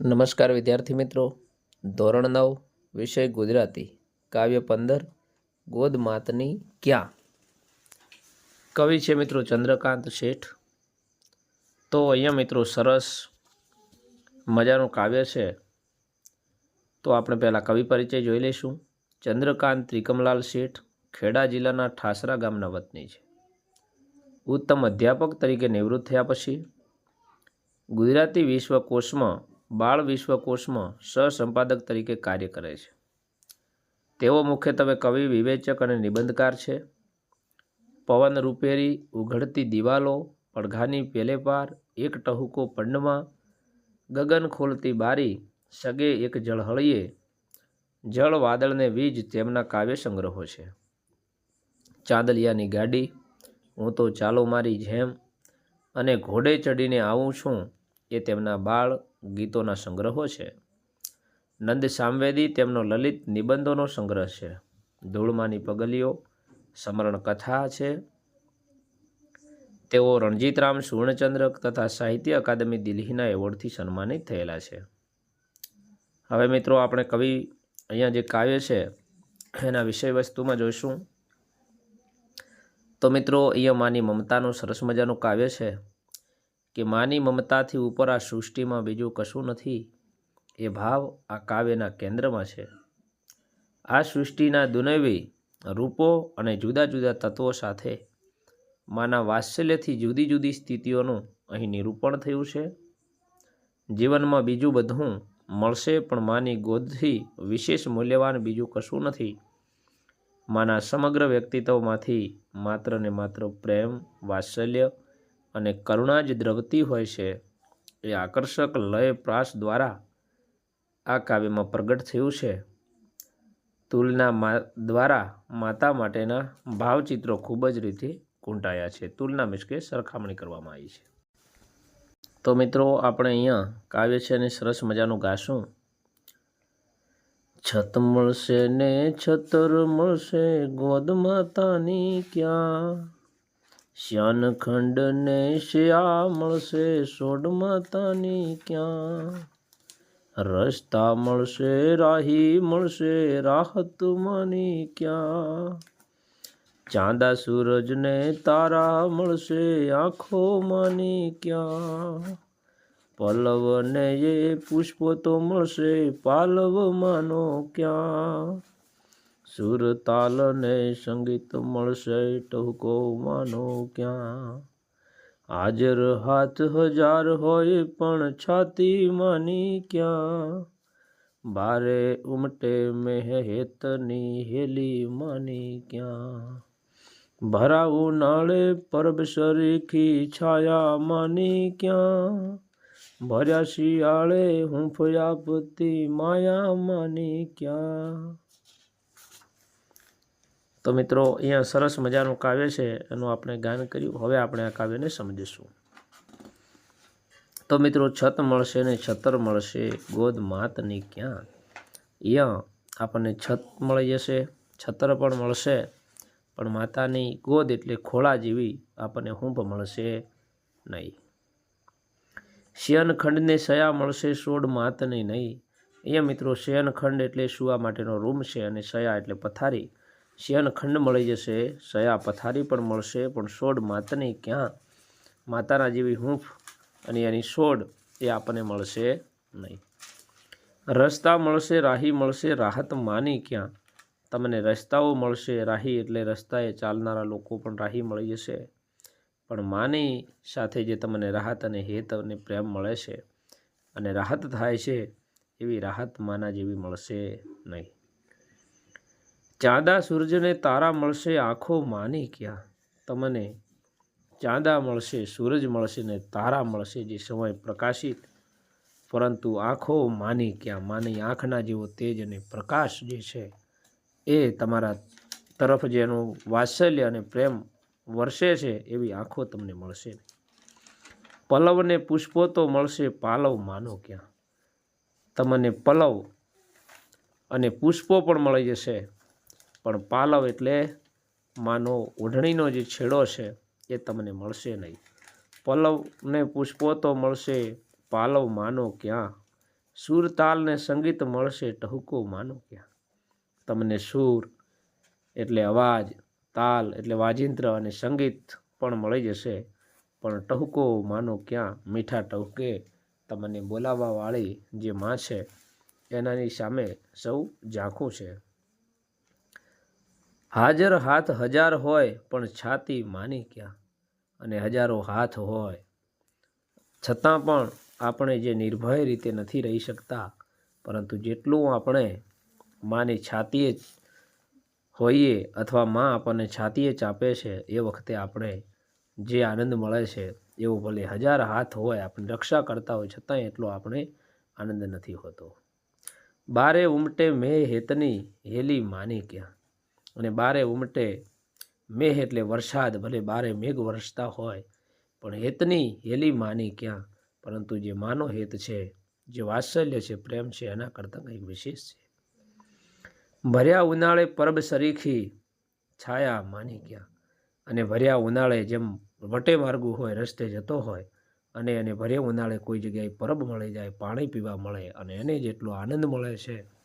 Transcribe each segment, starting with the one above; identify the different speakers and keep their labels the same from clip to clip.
Speaker 1: નમસ્કાર વિદ્યાર્થી મિત્રો. ધોરણ નવ, વિષય ગુજરાતી. કાવ્ય પંદર, ગોદ માતની ક્યાં? કવિ છે મિત્રો ચંદ્રકાંત શેઠ. તો અહીંયા મિત્રો સરસ મજાનું કાવ્ય છે. તો આપણે પહેલાં કવિ પરિચય જોઈ લઈશું. ચંદ્રકાંત ત્રિકમલાલ શેઠ ખેડા જિલ્લાના ઠાસરા ગામના વતની છે. ઉત્તમ અધ્યાપક તરીકે નિવૃત્ત થયા પછી ગુજરાતી વિશ્વકોશમાં બાળ વિશ્વકોશમાં સહસંપાદક તરીકે કાર્ય કરે છે. તેઓ મુખ્યત્વે કવિ, વિવેચક અને નિબંધકાર છે. પવન રૂપેરી, ઉઘડતી દિવાલો, પડઘાની પેલે પાર એક ટહુકો પંડમાં, ગગન ખોલતી બારી, સગે એક જળહળીએ, જળ વાદળને વીજ તેમના કાવ્ય સંગ્રહો છે. ચાંદલિયાની ગાડી, હું તો ચાલો મારી જેમ, અને ઘોડે ચડીને આવું છું એ તેમના બાળ ગીતોના સંગ્રહો છે. નંદ સામવેદી તેમનો લલિત નિબંધોનો સંગ્રહ છે. ધૂળમાની પગલીઓ, સમરણ કથા છે. તેઓ રણજીતરામ સુવર્ણચંદ્રક તથા સાહિત્ય અકાદમી દિલ્હીના એવોર્ડથી સન્માનિત થયેલા છે. હવે મિત્રો આપણે કવિ અહીંયા જે કાવ્ય છે, એના વિષય વસ્તુમાં જોઈશું. તો મિત્રો, અહીંયા માની મમતાનું સરસ મજાનું કાવ્ય છે. કે માની મમતાથી ઉપર આ સૃષ્ટિમાં બીજું કશું નથી? એ ભાવ આ કાવ્યના કેન્દ્રમાં છે. આ સૃષ્ટિના દુનૈવી રૂપો અને જુદા જુદા તત્વો સાથે માના વાત્સલ્યથી જુદી જુદી સ્થિતિઓનું અહીં નિરૂપણ થયું છે. જીવનમાં બીજું બધું મળશે પણ માની ગોદથી વિશેષ મૂલ્યવાન બીજું કશું નથી. માના સમગ્ર વ્યક્તિત્વમાંથી માત્ર ને માત્ર પ્રેમ, વાત્સલ્ય અને કરુણા જ દ્રવતી હોય છે, એ આકર્ષક લય પ્રાસ દ્વારા આ કાવ્યમાં પ્રગટ થયું છે. તુલના મા દ્વારા માતા માટેના ભાવચિત્રો ખૂબ જ રીતે કૂંટાયા છે. તુલના મીન્સ કે સરખામણી કરવામાં આવી છે. તો મિત્રો, આપણે અહીંયા કાવ્ય છે અને સરસ મજાનું ગાશું. છત મળશે ને છતર મળશે, ગોદ માતાની ક્યાં? શ્યાનખંડ ને શ્યા મળશે સોડ માતાની ક્યાં? રસ્તા મળશે, રાહી મળશે, રાહત માની ક્યાં? ચાંદા સૂરજને તારા મળશે, આંખો માની ક્યાં? પલ્લવ ને એ પુષ્પો તો મળશે, પાલવ માનો ક્યાં? સુર તાલ ને સંગીત મળશે ટહુકો માનો ક્યાં હાજર હાથ હજાર હોય પણ છાતી માની ક્યાં બારે ઉમટે મેહેતની હેલી માની ક્યાં ભરાવું નાળે પરબ શરીખી છાયા માની ક્યાં ભર્યા શિયાળે હું ફયાપતિ માયા માની ક્યાં તો મિત્રો, અહીંયા સરસ મજાનું કાવ્ય છે, એનું આપણે ગાન કર્યું. હવે આપણે આ કાવ્યને સમજીશું. તો મિત્રો, છત મળશે ને છતર મળશે, ગોદ માતની ક્યાં? અહીંયા આપણને છત મળી જશે, છતર પણ મળશે, પણ માતાની ગોદ એટલે ખોળા જેવી આપણને હૂંફ મળશે નહીં. શયનખંડને સયા મળશે, સોડ માતની નહીં. અહીંયા મિત્રો, શયનખંડ એટલે સુવા માટેનો રૂમ છે અને સયા એટલે પથારી. શયનખંડ મળી જશે, સયા પથારી પણ મળશે, પણ સોડ માતની ક્યાં? માતાના જેવી હૂંફ અને એની સોડ એ આપણને મળશે નહીં. રસ્તા મળશે, રાહી મળશે, રાહત માની ક્યાં? તમને રસ્તાઓ મળશે, રાહી એટલે રસ્તાએ ચાલનારા લોકો પણ રાહી મળી જશે. પણ માની સાથે જે તમને રાહત અને હેત અને પ્રેમ મળે છે અને રાહત થાય છે, એવી રાહત માના જેવી મળશે નહીં. ચાંદા સૂરજને તારા મળશે આંખો માની ક્યાં? તમને ચાંદા મળશે, સૂરજ મળશે ને તારા મળશે જે સમય પ્રકાશિત. પરંતુ આંખો માની ક્યાં? માની આંખના જેવો તેજ અને પ્રકાશ જે છે એ તમારા તરફ જેનું વાત્સલ્ય અને પ્રેમ વર્ષે છે એવી આંખો તમને મળશે પલવને પુષ્પો તો મળશે, પાલવ માનો ક્યાં? તમને પલવ અને પુષ્પો પણ મળી જશે. પણ પાલવ એટલે માનો ઓઢણીનો જે છેડો છે એ તમને મળશે નહીં. પલ્લવને પુષ્પો તો મળશે, પાલવ માનો ક્યાં? સૂર તાલને સંગીત મળશે, ટહુકો માનો ક્યાં? તમને સૂર એટલે અવાજ, તાલ એટલે વાજિંત્ર અને સંગીત પણ મળી જશે, પણ ટહુકો માનો ક્યાં? મીઠા ટહુકે તમને બોલાવવાવાળી જે માં છે, એનાની સામે સૌ ઝાંખું છે. હાજર હાથ હજાર હોય, પણ છાતી માની ક્યાં? અને હજારો હાથ હોય. છતાં પણ આપણે જે નિર્ભય રીતે નથી રહી શકતા, પરંતુ જેટલું આપણે માની છાતીએ જ હોઈએ અથવા માં આપણને છાતીએ ચાપે છે, એ વખતે આપણે જે આનંદ મળે છે, એવો ભલે હજાર હાથ હોય, આપણે રક્ષા કરતા હોય છતાંય એટલો આપણે આનંદ નથી હોતો. બારે ઉમટે મેં હેતની હેલી માની ક્યાં? અને બારે ઉમટે મેઘ એટલે વરસાદ, ભલે બારે મેઘ વરસતા હોય, પણ હેતની હેલી માની ક્યાં? પરંતુ જે માનો હેત છે, જે વાત્સલ્ય છે, પ્રેમ છે, એના કરતાં કંઈક વિશેષ છે. ભર્યા ઉનાળે પરબ સરીખી છાયા માની ક્યાં? અને ભર્યા ઉનાળે જેમ વટે માર્ગું હોય, રસ્તે જતો હોય, અને એને ભર્યા ઉનાળે કોઈ જગ્યાએ પરબ મળી જાય, પાણી પીવા મળે, અને એને જેટલો આનંદ મળે છે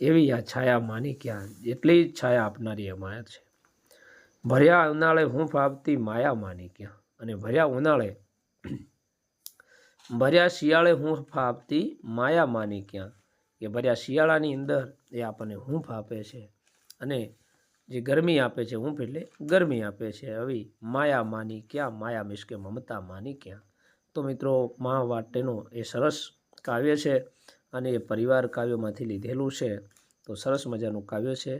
Speaker 1: એવી આ છાયા માની ક્યાં એટલી છાયા આપનારી એ માયા છે. ભર્યા ઉનાળે હું આપતી માયા માની ક્યાં અને ભર્યા ઉનાળે ભર્યા શિયાળે હું આપતી માયા માની ક્યાં કે ભર્યા શિયાળાની અંદર એ આપણને હૂંફ આપે છે. અને જે ગરમી આપે છે હૂંફ એટલે ગરમી આપે છે. આવી માયા માની ક્યાં માયા મીન્સ કે મમતા માની ક્યાં તો મિત્રો મા વાટેનો એ સરસ કાવ્ય છે. અને એ પરિવાર કાવ્યમાંથી લીધેલું છે. તો સરસ મજાનું કાવ્ય છે.